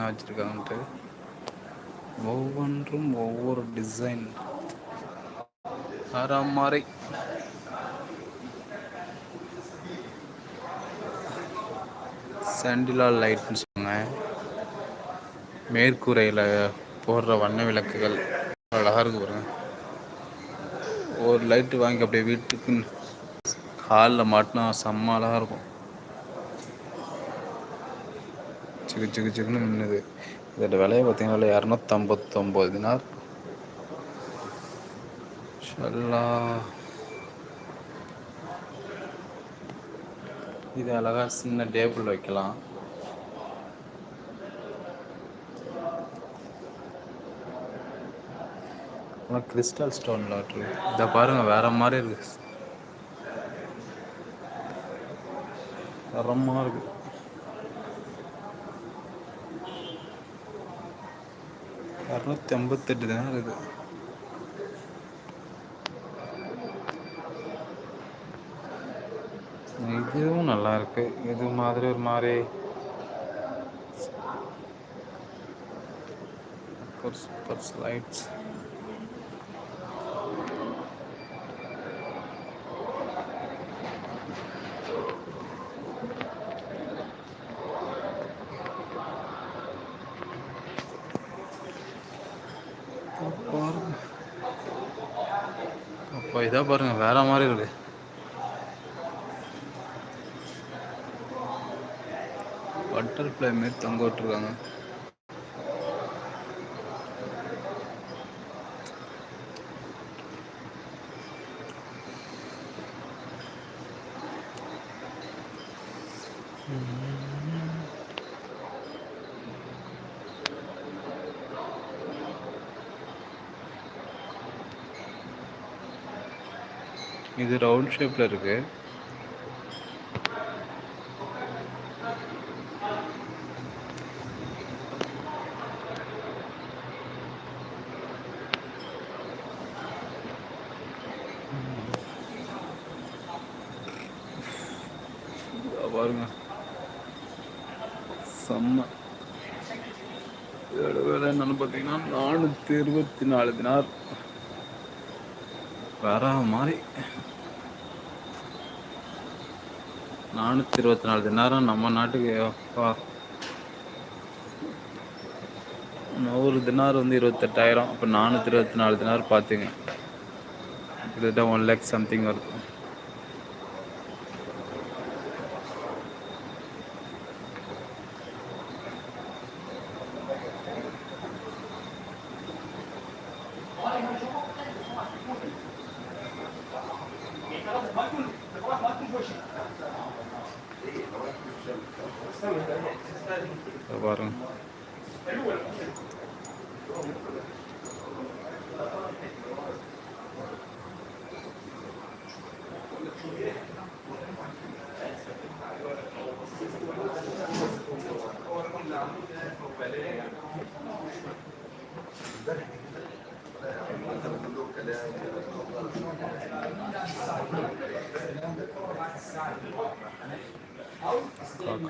என்ன வச்சுருக்காங்கன்ட்டு. ஒவ்வொன்றும் ஒவ்வொரு டிசைன் வேற மாரி சாண்டிலா லைட்னு சொன்னாங்க மேற்கூரையில் போடுற வண்ண விளக்குகள். அழகாக இருக்கு பாருங்க. ஒரு லைட்டு வாங்கி அப்படியே வீட்டுக்கு ஹாலில் மாட்டினா செம்ம அழகாக இருக்கும். சிக்கு சிக்கு சிக்குன்னு மின்னுது இதோட விலையை பார்த்தீங்கன்னா இரநூத்தம்பத்தொம்போது தினார். ஷல்லா. இது அழகா சின்ன டேபிள் வைக்கலாம். ஆனால் கிறிஸ்டல் ஸ்டோனில் இருக்கு. இதை பாருங்க வேற மாதிரி இருக்கு. தரமாக இருக்கு. இரநூத்தி ஐம்பத்தெட்டு தான் இருக்குது. இதுவும் நல்லா இருக்கு. இது மாதிரி ஒரு மாதிரி சூப்பர் ஸ்லைட்ஸ் பாருங்க. அப்பா இதாக பாருங்க வேற மாதிரி இருக்கு. பட்டர்ஃப்ளை மாரி தொங்க விட்டுருக்காங்க. இது ரவுண்ட் ஷேப்பில் இருக்கு. பாருங்க. செம்ம. இதோட வேலை என்னன்னு பார்த்தீங்கன்னா நானூற்றி இருபத்தி நாலு தினார். வேற மாதிரி நானூற்றி இருபத்தி நாலு தினாரம் நம்ம நாட்டுக்கு அப்பா. நூறு தினார் வந்து இருபத்தெட்டாயிரம் அப்போ நானூற்றி இருபத்தி நாலு தினார் பார்த்துங்க கிட்டத்தட்ட ஒன் லேக் சம்திங் வருது இதோ பாருங்க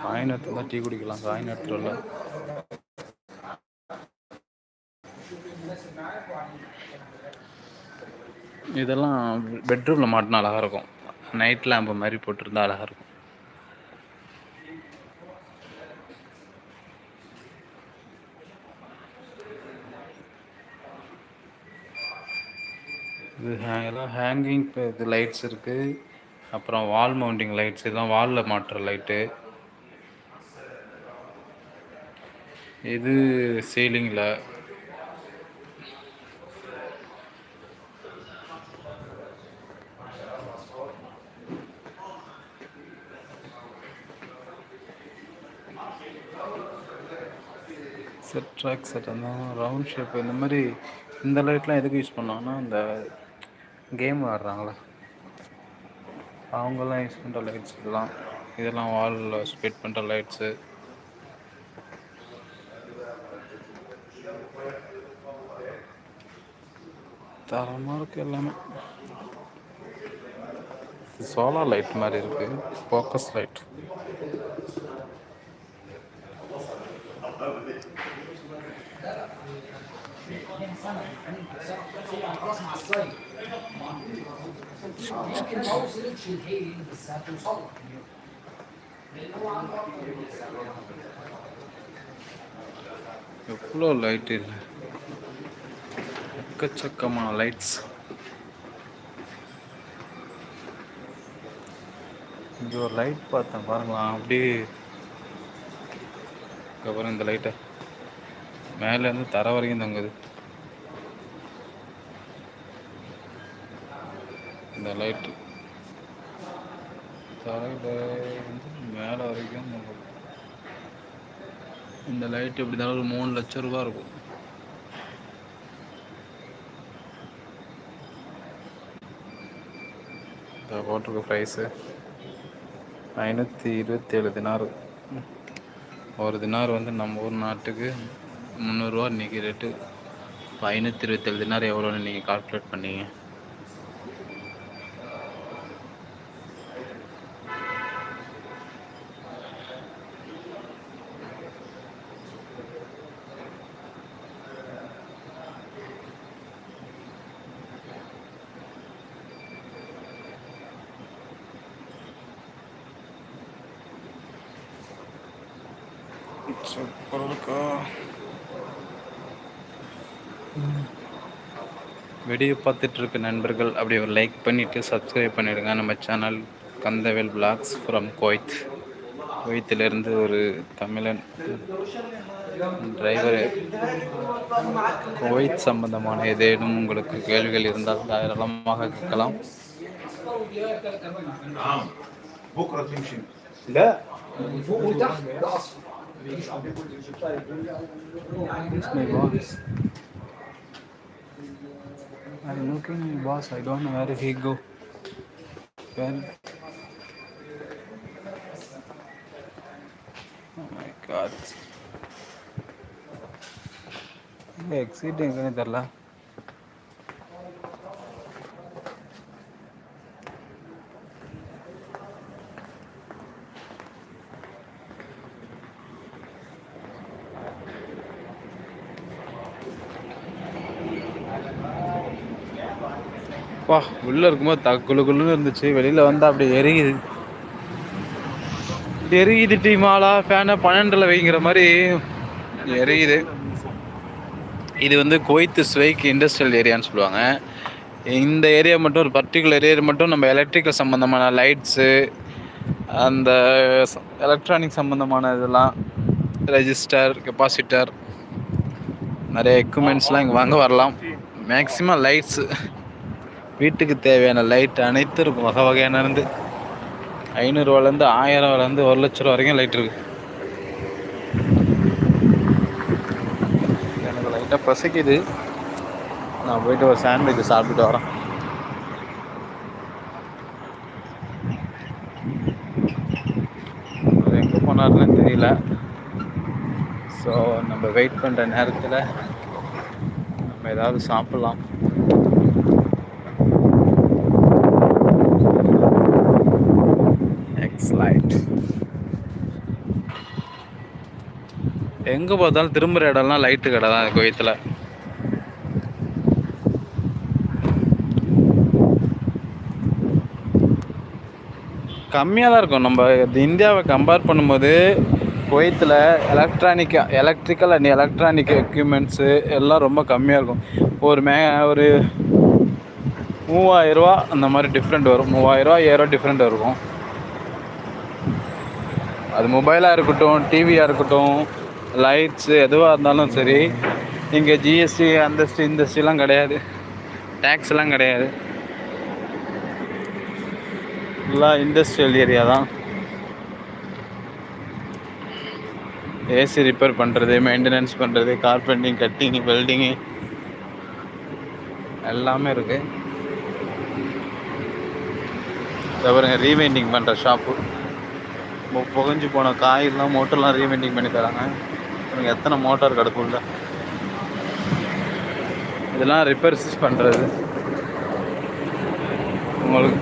காய் நேரத்தில் தான் டீ குடிக்கலாம். காய் நேரத்தில் இதெல்லாம் பெட்ரூமில் மாட்டினா அழகாக இருக்கும் நைட் லேம்பு மாதிரி போட்டிருந்தா அழகாக இருக்கும் இது எல்லாம் ஹேங்கிங் இது லைட்ஸ் இருக்குது அப்புறம் வால் மவுண்டிங் லைட்ஸ் இதெல்லாம் வாலில் மாட்டுற லைட்டு இது சீலிங்கில் செட் ட்ராக் செட் அந்த ரவுண்ட் ஷேப் இந்த மாதிரி இந்த லைட்லாம் எதுக்கு யூஸ் பண்ணாங்கன்னா இந்த கேம் ஆடுறாங்களே அவங்கெல்லாம் யூஸ் பண்ணுற லைட்ஸ் இதெல்லாம். இதெல்லாம் வாலில் ஸ்பிட் பண்ணுற லைட்ஸு தரமாக இருக்குது எல்லாமே. சோலார் லைட் மாதிரி இருக்குது ஃபோக்கஸ் லைட் எவ்வளோ லைட் இல்லை. எக்கச்சக்கமான லைட்ஸ் இங்கே ஒரு லைட் பார்த்தேன் பாருங்களா அப்படியே அப்புறம் இந்த லைட்டை மேலேருந்து தர வரைக்கும் தங்குது. இந்த லைட்டு தரையிலேருந்து மேலே வரைக்கும் தங்குது. இந்த லைட் எப்படி இருந்தாலும் ஒரு மூணு லட்சம் ரூபா இருக்கும். இந்த போட்டிருக்க ப்ரைஸு ஐநூற்றி இருபத்தேழு தினார் ஒரு தினார் வந்து நம்ம ஊர் நாட்டுக்கு முந்நூறுரூவா இன்றைக்கி ரேட்டு இப்போ ஐநூற்றி இருபத்தேழு தினார் எவ்வளோன்னு நீங்கள் கால்குலேட் பண்ணீங்க. சூப்பராக இருக்கா வீடியோ பார்த்துட்டு இருக்க நண்பர்கள் அப்படி ஒரு லைக் பண்ணிவிட்டு சப்ஸ்கிரைப் பண்ணிவிடுங்க நம்ம channel Kandavel vlogs from Kuwait குவைத்திலிருந்து ஒரு தமிழன் டிரைவர் குவைத் சம்பந்தமான ஏதேனும் உங்களுக்கு கேள்விகள் இருந்தால் தாராளமாக கேட்கலாம் نعم بكره تمشي لا فوق وتحت ده اصفر I'm looking boss, I don't know where he go. Where? Oh my god. Exiting another அப்பா உள்ளே உள்ள இருக்கும்போது த குழு இருந்துச்சு. வெளியில வந்தால் அப்படியே எரியுது. எரியுது டீ மாலா ஃபேனை பன்னெண்டுல வைங்கிற மாதிரி எரியுது. இது வந்து கோய்த்து ஸ்வைக் இண்டஸ்ட்ரியல் ஏரியான்னு சொல்லுவாங்க. இந்த ஏரியா மட்டும் ஒரு பர்டிகுலர் ஏரியா மட்டும் நம்ம எலக்ட்ரிக்கல் சம்மந்தமான லைட்ஸு அந்த எலக்ட்ரானிக் சம்மந்தமான இதெல்லாம் ரெஜிஸ்டர் கெப்பாசிட்டர் நிறைய எக்யூப்மெண்ட்ஸ்லாம் இங்கே வாங்க வரலாம். மேக்ஸிமம் லைட்ஸு வீட்டுக்கு தேவையான லைட் அனைத்தும் இருக்கும். வகை வகையான இருந்து. ஐநூறுரூவாலேருந்து ஆயிரரூவாலேருந்து ஒரு லட்ச ரூபா வரைக்கும் லைட் இருக்கு. எனக்கு லைட்டாக பசிக்குது. நான் போயிட்டு ஒரு சாண்ட்விச் சாப்பிட்டுட்டு வரேன். எங்கே போனாருன்னு தெரியல. ஸோ நம்ம வெயிட் பண்ணுற நேரத்தில் நம்ம ஏதாவது சாப்பிட்லாம். லைட் எங்கே பார்த்தாலும் திரும்புகிற இடம்லாம் லைட்டு கடை தான் கோயத்தில் கம்மியாக தான் இருக்கும். நம்ம இந்தியாவை கம்பேர் பண்ணும்போது குவைத்தில் electronic electrical and electronic equipments எல்லாம் ரொம்ப கம்மியாக இருக்கும். ஒரு மே ஒரு மூவாயிரரூவா அந்த மாதிரி டிஃப்ரெண்ட் வரும். மூவாயிரரூவா ஐயாயிரரூவா டிஃப்ரெண்ட் இருக்கும். அது மொபைலாக இருக்கட்டும் டிவியாக இருக்கட்டும் லைட்ஸு எதுவாக இருந்தாலும் சரி இங்கே ஜிஎஸ்டி அந்தஸ்து இந்தஸ்டிலாம் கிடையாது. டேக்ஸ்லாம் கிடையாது. ஃபுல்லாக இண்டஸ்ட்ரியல் ஏரியா தான். ஏசி ரிப்பேர் பண்ணுறது மெயின்டெனன்ஸ் பண்ணுறது கார்பெண்டிங் கட்டிங் வெல்டிங்கு எல்லாமே இருக்குது தவிர ரீவைண்டிங் பண்ணுற ஷாப்பு புகஞ்சு போன காயெல்லாம் மோட்டர்லாம் ரீமெண்டிங் பண்ணி தராங்க. பாருங்க எத்தனை மோட்டார் கிடக்குள்ள இதெல்லாம் ரிப்பேர்ஸ் பண்ணுறது உங்களுக்கு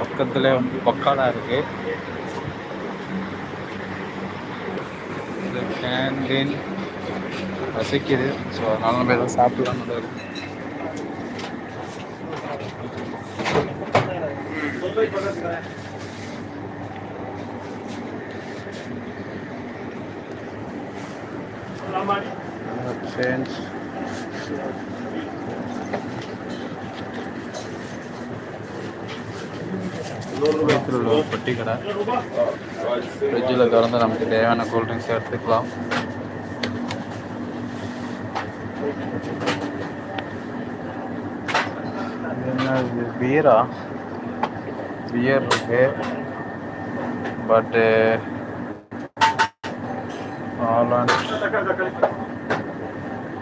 பக்கத்தில் வந்து பக்காலா இருக்கு. இது ரசிக்குது. ஸோ அதனால நம்ம எதாவது சாப்பிடலாம் சேஞ்ச் குவைத்தில் உள்ள ஒரு பெட்டி கடை ஃப்ரிட்ஜில் திறந்து நமக்கு தேவையான கூல்ட்ரிங்க்ஸ் எடுத்துக்கலாம். இது என்ன இது பீரா பியர் இருக்கு பட்டு ஆலாண்ட்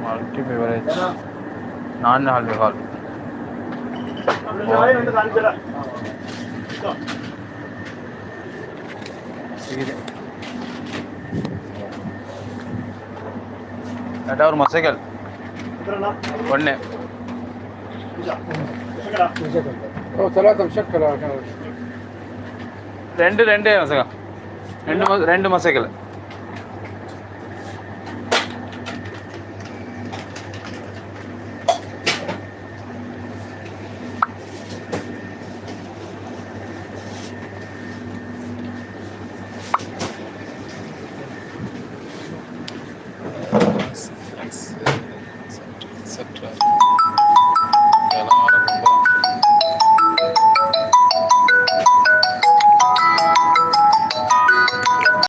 மல்டி பெவரேஜ் ಒಣ್ಣೆ. ಓ ಚಲೋ ತಪ್ಪು ಶಕ್ ಕಲ ರೆಂಡು ರೆಂಡು ಮಸಕ. ರಂಡು